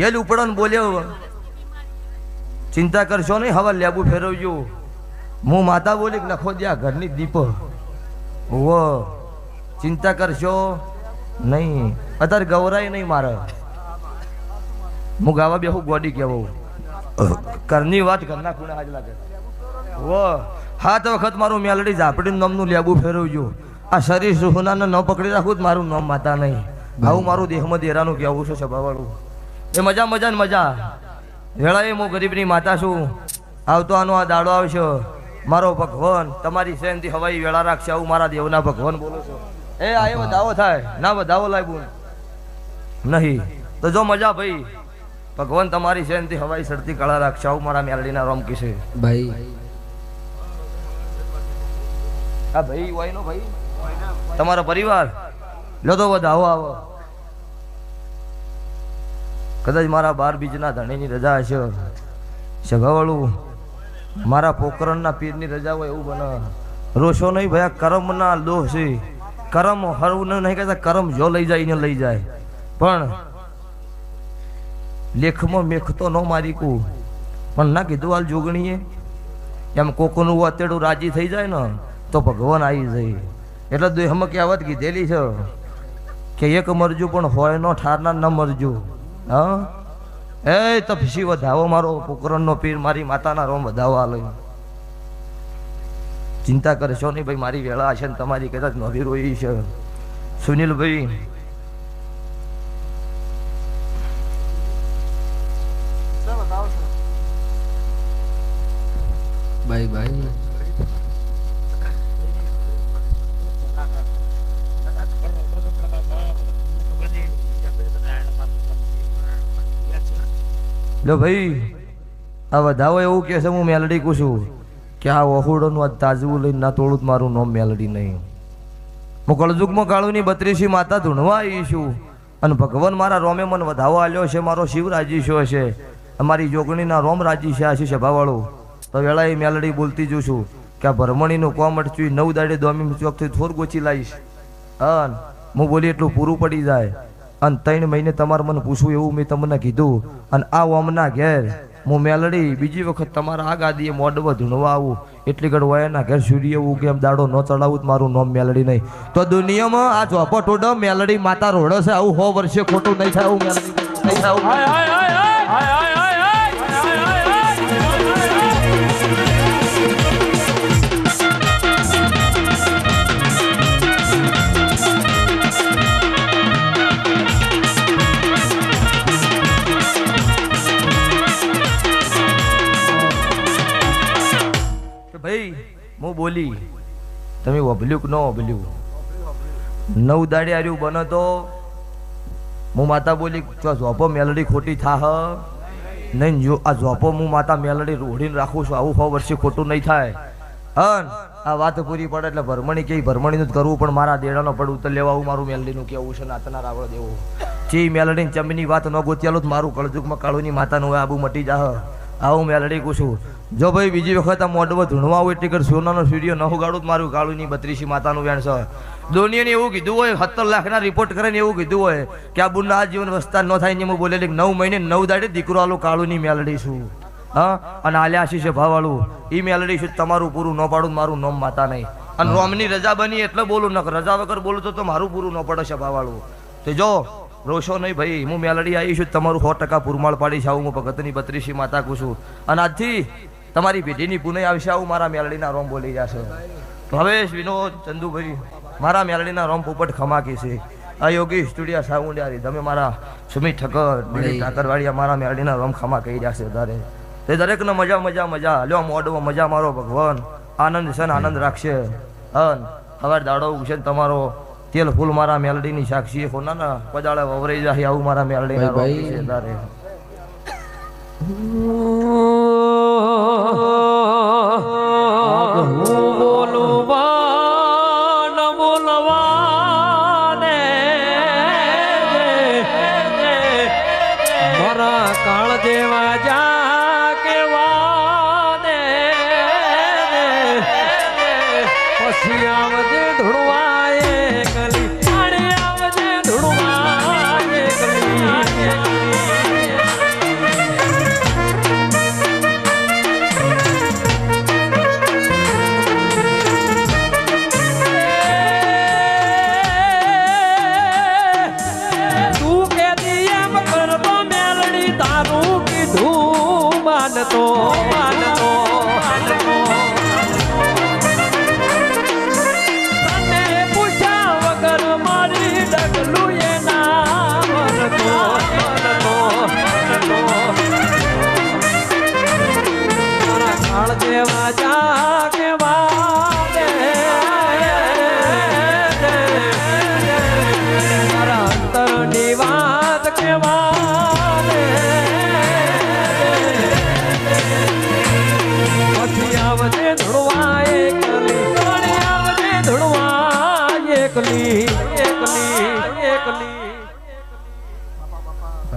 Yale ઉપડો ને બોલ્યો ચિંતા કરશો નહીં, હવે લેબુ ફેરવજો. હું માતા બોલી નખો દ્યા ઘરની દીપ. વો ચિંતા કરશો નહીં. અત્યારે ગૌરાય નહીં મારે. હું ગાવા બેહું, ગોડી કહેવો. ઘરની વાત ઘરના ખૂણે હાજ લાગે. વો હાથ વખત મારું મેલડી ઝાપડી નામનું લેબુ ફેરવજો. આ શરીર સુહનાને ન પકડી રાખું જ મારું નામ માતા નહીં. આવું મારું દેહમાં દેરાનું કહેવું છે સભાવાળું એ મજા મજા ને મજા. વેળાએ હું ગરીબની માતા છું. આવતો આનો આ દાડો આવશે. મારો ભગવાન તમારી સેનથી હવાઈ વેળા રાખશે આવું મારા દેવના ભગવાન બોલો છો. એ આયો વધાવો થાય. ના વધાવો લાય નહીં. તો જો મજા ભાઈ. ભગવાન તમારી સેનથી હવાઈ સરતી કળા રાખશે આવું મારા મેલડીના રોમ કિશે ભાઈ. આ ભાઈ હોય નો ભાઈ. તમારો પરિવાર? લો તો વધાવો આવો. કદાચ મારા બાર બીજના ધણીની રજા હશે. સગાવાળું મારા પોકરણના પીરની રજા હોય એવું બને. રોશો નહીં ભયા, કરમના દોષ. છે કરમ હરવું નહીં કહેતા, કરમ જો લઈ જાય, એને લઈ જાય. પણ લેખમાં મેખ તો ન મારી કું. પણ ના કીધું હાલ જોગણીએ? એમ કોકનું અત્યારું રાજી થઈ જાય ને, તો ભગવાન આવી જાય. એટલે દેહમાં કહેવત કીધેલી છે કે એક મરજુ પણ હોય નો, ઠારના ન મરજુ. હા? એ તપસી વધાવો મારો પોકરણનો પીર મારી માતાના રોમ વધાવો લઈ ચિંતા કરશો નહીં ભાઈ મારી વેળા છે ને તમારી કદાચ નવી રોઈ છે. સુનિલભાઈ. ભાઈ ભાઈ લો ભાઈ, આ વધાવો એવું કહે છે, હું મેલડી કહું છું કે આ વહુડોનું આ તાજવું લઈને ના તોડું, મારું નામ મેલડી નહીં. હું કળજુગમાં કાળુની બત્રીસી માતા ધૂણવા આવી છું અને ભગવાન મારા રોમે મને વધાવો આલ્યો છે, મારો શિવ રાજી છો, અમારી જોગણીના રોમ રાજી છે આ છે તો વેળા એ મેલડી બોલતી જોઉં છું કે આ ભરમણીનું કોમ અટચ્યું નવ દાડે દોમી ચોકથી થોર ગોચી લાવીશ હા, હું બોલી એટલું પૂરું પડી જાય. અને ત્રણ મહિને તમારે મને પૂછવું એવું મેં તમને કીધું. અને આ ઓમના ઘેર હું મેલડી બીજી વખત તમારા આ ગાદીએ મોડવા ધૂણવા આવું. એટલી ઘડ વયાના ઘેર સૂર્ય કે એમ દાડો ન ચડાવું મારું નામ મેલડી નહીં. તો દુનિયામાં આ ચોપો ટોડો મેલડી માતા રોડો છે, આવું હો વર્ષે ખોટું નહીં થાય, આવું નહીં થાય બોલી, તમે વભલ્યું કે ન વભલ્યું? નવ દાડે આર્યું બનો તો? હું માતા બોલી, જો ઝોપો મેલડી ખોટી થાહ, નહીં, જો આ ઝોપો હું માતા મેલડી રોડીને રાખું છું, આવું હો વર્ષે ખોટું નહીં થાય. હન, આ વાત પૂરી પડે એટલે ભરમણી કે ભરમણીનું જ કરવું, પણ મારા દેડાનો પડ ઉતર લેવા આવું મારું મેલડીનું કેવું છે, નાતના રાવળ દેવું. ચી મેલડી ચમની વાત ન ગોત્યાલું મારું કળજુકમાં કાળુની માતાનું આબુ મટી જાહ. આવું મેલડી છું જો ભાઈ બીજી વખત આ મોઢમાં ધૂણવા હોય ટીકર સોનાનો સૂર્ય ન ઉગાડું મારું કાળુની બત્રીસી માતાનું વેણ છે. દોનિયાને એવું કીધું હોય સત્તર લાખના રિપોર્ટ કરીને એવું કીધું હોય કે આ બુના આ જીવન વસ્તા ન થાય ને હું બોલેલી નવ મહિને નવ દાડે દીકરો આલું કાળુની મેલડી છું. હા? અને આલ્યા છે ભાવાળું. એ મેલડી છું તમારું પૂરું ન પાડું મારું નોમ માતા નહીં. અને રોમની રજા બની એટલે બોલું ન રજા વગર બોલું તો તો મારું પૂરું ન પડે છે ભાવાળું. તો જો રોશો નહીં ભાઈ હું મેલડી આવી છું તમારું સો ટકા પુરમાળ પાડીશ આવું હું ભગતની બત્રીસી માતા કહું છું. અને આજથી તમારી પેઢીની પુનઃ આવશે આવું મારા મેલડીના રોમ બોલી જશે ભવેશ વિનોદ ચંદુભાઈ મારા મેલડીના રોમ પોપટ ખમાકી છે. આ યોગી સ્ટુડિયા સાઉન્ડિયારી તમે મારા સુમિત ઠક્કર ઠાકરવાડિયા મારા મેલડીના રોમ ખમા કહી જશે તારે તે દરેકને મજા મજા મજા. લ્યો મોડવો મજા મારો ભગવાન. આનંદ છે આનંદ રાખશે. હન હવે દાડો ઉગશે ને તમારો. તેલ ફૂલ મારા મેલડીની સાક્ષી હોના ના પજાળે વવરાઈ જાય આવું મારા મેલડી ના ભાઈ, છે તારે બોલવાન માનતો માનતો માનતો. તને પૂછ્યા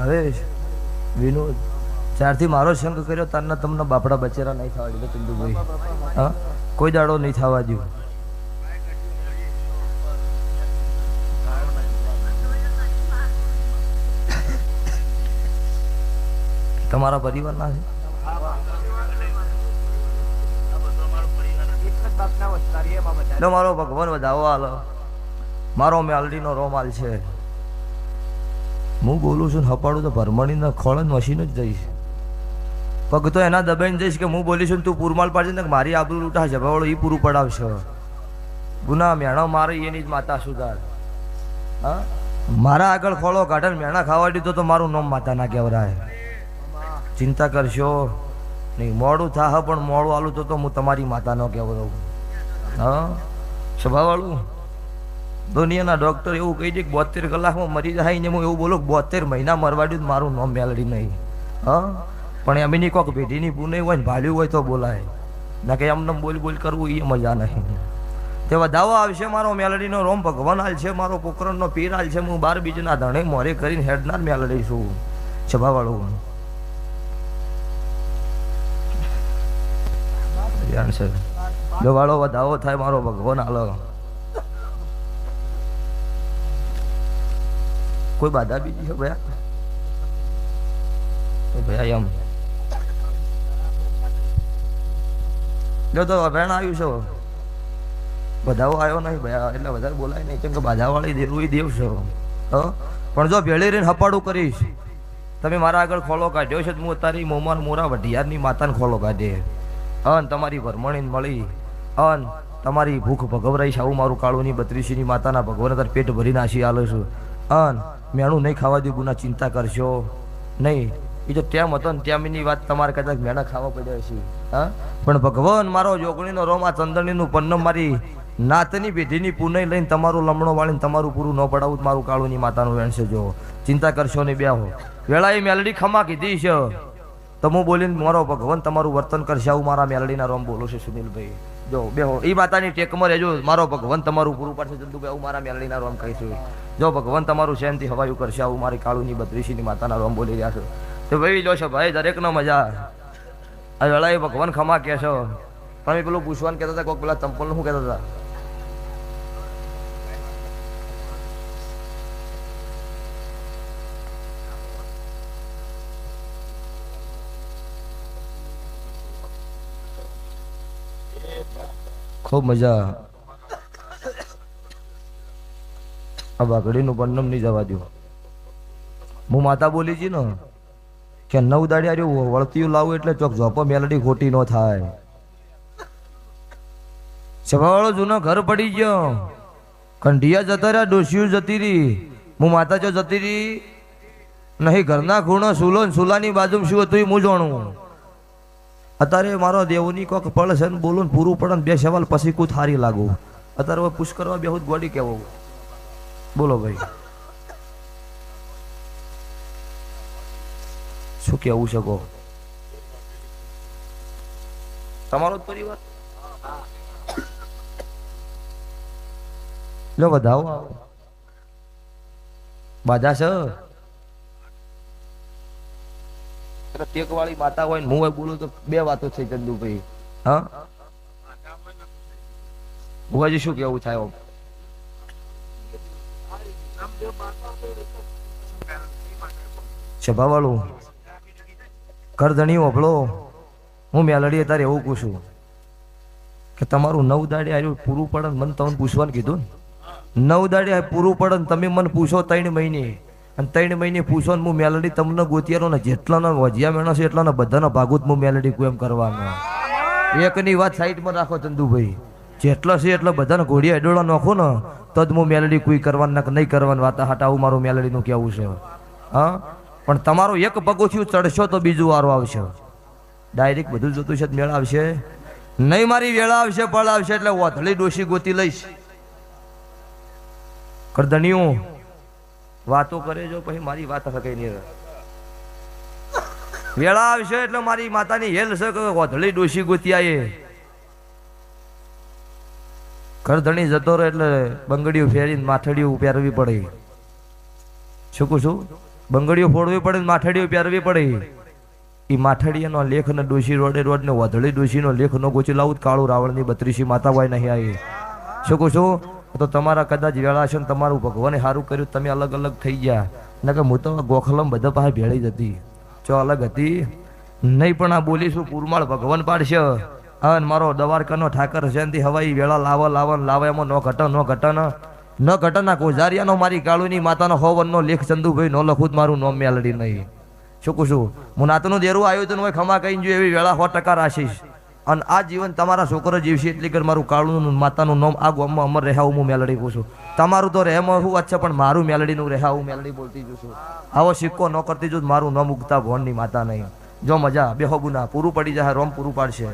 હરેશ વિનોદ ચારથી મારો શંખ કર્યો તારના તમને બાપડા બચેરા નહીં થવા દીધો ચંદુભાઈ હા? કોઈ દાડો નહીં થવા દઉં તમારા પરિવારના છે? મારો ભગવાન વધાવો આલો મારો મેલડીનો રોમાલ છે. હું બોલું છું હપાડું તો ભરમણીના ખોળન મશીન જ જઈશ. પગ તો એના દબાઈને જઈશ કે હું બોલીશ તું પૂરમાલ પાડશે ને મારી આબરૂ લૂંટાશે ભાવડો એ પૂરું પડાવશે. ગુના મેણો મારે એની જ માતા સુધાર. હા? મારા આગળ ખોળો કાઢે મેણા ખાવા દીધો તો મારું નામ માતા ના કહેવરાય ચિંતા કરશો નહીં, મોડું થાહ પણ મોડું આલું તો હું તમારી માતાનો કહેવરાવું હા? સ્વભાવવાળું? દુનિયાના ડોક્ટર એવું કહી દે કે બોતેર કલાકમાં મરી જાય ને હું એવું બોલું કે બોતેર મહિના મરવાડ્યું મારું નામ મેલડી નહીં. હા? પણ એમની કોક પેઢીની પૂનઈ હોય ને ભાલ્યું હોય તો બોલાય. ના કે એમને બોલ બોલ કરવું એ મજા નહીં. તે વધાવો આવશે મારો મેલડીનો, રોમ ભગવાન હાલ છે મારો પોકરણનો પીર હાલ છે હું બાર બીજના ધણે મોરે કરીને હેડનાર મેલડી છું. છભાવાળું જો વાળો વધાવો થાય મારો ભગવાન હાલો કોઈ બાધા બીજી છે ભયા. ભયા એમ જો તો અભેણ આવ્યું છે. બધાઓ આવ્યો નહીં ભયા, એટલે વધારે બોલાય નહીં, કેમ કે બાધાવાળી દેવું, એ દેવ છે. પણ જો ભેળી રહીને હપાડું કરીશ. તમે મારા આગળ ખોલો કાઢ્યો છે હું તારી મોમાન મોરા વઢિયારની માતાને ખોલો કાઢે. અન તમારી ભરમણીને મળી. અન તમારી ભૂખ ભગવરાઈ છે, આવું મારું કાળુની બત્રીસીની માતાના ભગવાન તાર પેટ ભરી નાસી આલો છું. અન મેણું નહીં ખાવા દે, ગુના ચિંતા કરશો. નહીં. એ તો તેમ હતો ને ટેમની વાત તમારે કદાચ મેણા ખાવા પડ્યા છે હા? પણ ભગવાન મારો જોગણીનો રોમ આ ચંદણીનું પન્નમ મારી નાતની પેઢીની પુનઃ લઈને તમારું લમણો વાળીને તમારું પૂરું ન પડાવું મારું કાળુની માતાનું વેણશે જો. ચિંતા કરશો નહીં બે હો વેળાએ મેલડી ખમા કીધી છે. તો બોલીને મારો ભગવાન તમારું વર્તન કરશે, આવું મારા મેલડીના રોમ બોલું છે સુનિલભાઈ. જો, બેહો. એ માતાની ટેકમાં રહેજો. મારો ભગવાન તમારું પૂરું પાડશે ચંદુભાઈ આવું મારા મેળીના રોમ કહીશું જો, ભગવાન તમારું શાંતિ હવાયું કરશે. આવું મારી કાળુની બત્રીસીની માતાના રોમ બોલી રહ્યા છો. તો ભાઈ, જો ભાઈ, દરેકનો મજા આ વેળાએ ભગવાન ખમા કહેશો. તમે પેલું પૂછવાનું કહેતા હતા કોઈક પેલા તંપલનું શું કહેતા હતા? ખૂબ મજા આ બાકડીનું પન્નમ નહીં જવા દો હું માતા બોલી છી ને, કે નવ દાડી આર્યું વળતિયું લાવું એટલે ચોક જોપો મેલડી ખોટી ન થાય. સભાવાળો જૂનો ઘર પડી ગયો. કંઢિયા જતા રહ્યા ડોશીઓ જતી રહી. હું માતા જો જતી રહી. નહીં, ઘરના ખૂણો સુલો સુલાની બાજુ શું હતું હું જાણું. અત્યારે મારો દેવની કોક પળ છે ને બોલું પૂરું પડે બે સવાલ પછી કું થારી લાગુ. અત્યારે હવે પુશ કરવા બેહું ગોડી કેવો બોલો ભાઈ. શું કેવું શકો તમારો જ પરિવાર? લો, વધાવો. બાજા બાધા ટેક વાળી માતા હોય હું બોલું તો બે વાતો છે ચંદુભાઈ. હા? ભુવાજી, શું કેવું થાય આમ? સભાવાળું, કરધણી ઓભળો હું મેલડી તારે એવું પૂછું કે તમારું નવ દાડે આવ્યું પૂરું પડે મને તમને પૂછવાનું કીધું નવ દાડે પૂરું પડે તમે મને પૂછો ત્રણ મહિને. અને ત્રણ મહિને પૂછો ને હું મેલડી તમને ગોતિયારો ને જેટલાનો વજિયા મેણો છે એટલાનો બધાનો ભાગુત હું મેલડી કોઈ એમ કરવાનો. એકની વાત સાઈડમાં રાખો ચંદુભાઈ. જેટલા છે એટલા બધાને ઘોડિયા એડોળા નાખો ને તો જ હું મેલડી કોઈ કરવાના નહીં કરવાની વાત હાટા આવું મારું મેલડીનું કહેવું છે. હા? પણ તમારું એક પગોથિયું ચડશો તો બીજું વારો આવશે. ડાયરેક્ટ બધું જોતું છે મેળા મેળ આવશે. નહીં મારી વેળા આવશે, પળ આવશે એટલે ઓથળી ડોશી ગોતી લઈશ. કરદણીઓ વાતો કરે જો, પછી મારી વાત હકાઈ નહીં વેળા આવશે એટલે મારી માતાની હેલ છે કે વધળી ડોસી ગોતી કરધણી જતો રહે એટલે બંગડીઓ ફેરીને માથડીઓ પહેરવી પડે. શું કહું છું? બંગડીઓ ફોડવી પડે ને માથડીઓ પહેરવી પડે. એ માથડીયાનો લેખ ને ડોસી રોડે રોડ ને વધળી ડોસીનો લેખ નો ગોચી લાવું કાળું રાવણની બત્રીસી માતા હોય નહીં આવી શું કહું છું? તો તમારા કદાચ વેળા છે ને તમારું ભગવાને સારું કર્યું, તમે અલગ અલગ થઈ ગયા. ને કે હું તો ગોખલમ બધા પાસે ભેળી જ હતી. જો અલગ હતી? નહીં પણ આ બોલીશું, પુરમાળ ભગવાન પાડશે. હા મારો દવારકાનો ઠાકર છે હવાઈ વેળા લાવો લાવો લાવે એમાં નો ઘટ નો ઘટન. ન ઘટના કોઝારિયાનો, મારી કાળુની માતાનો હોવનનો લેખ ચંદુભાઈ નો લખું મારું નોમ મેલડી નહીં. શું કહું છું? હું નાતનું દેરું આયોજન હોય, ખમા કહીને જો એવી વેળા સો ટકા રાખીશ. અને આ જીવન તમારા છોકરો જીવશે એટલી કર મારું કાળું માતાનું નામ આ ગામમાં અમર રહેવું હું મેલડી પૂછું તમારું તો રહેમાં હું અચ્છા પણ મારું મેલડીનું રહેવું મેલડી બોલતી જઉં છું. આવો સિક્કો ન કરતી જો મારું નામ ઉગતા ભવનની માતા નહીં. જો મજા, બેહો ગુના, પૂરું પડી જાય, રોમ પૂરું પાડશે.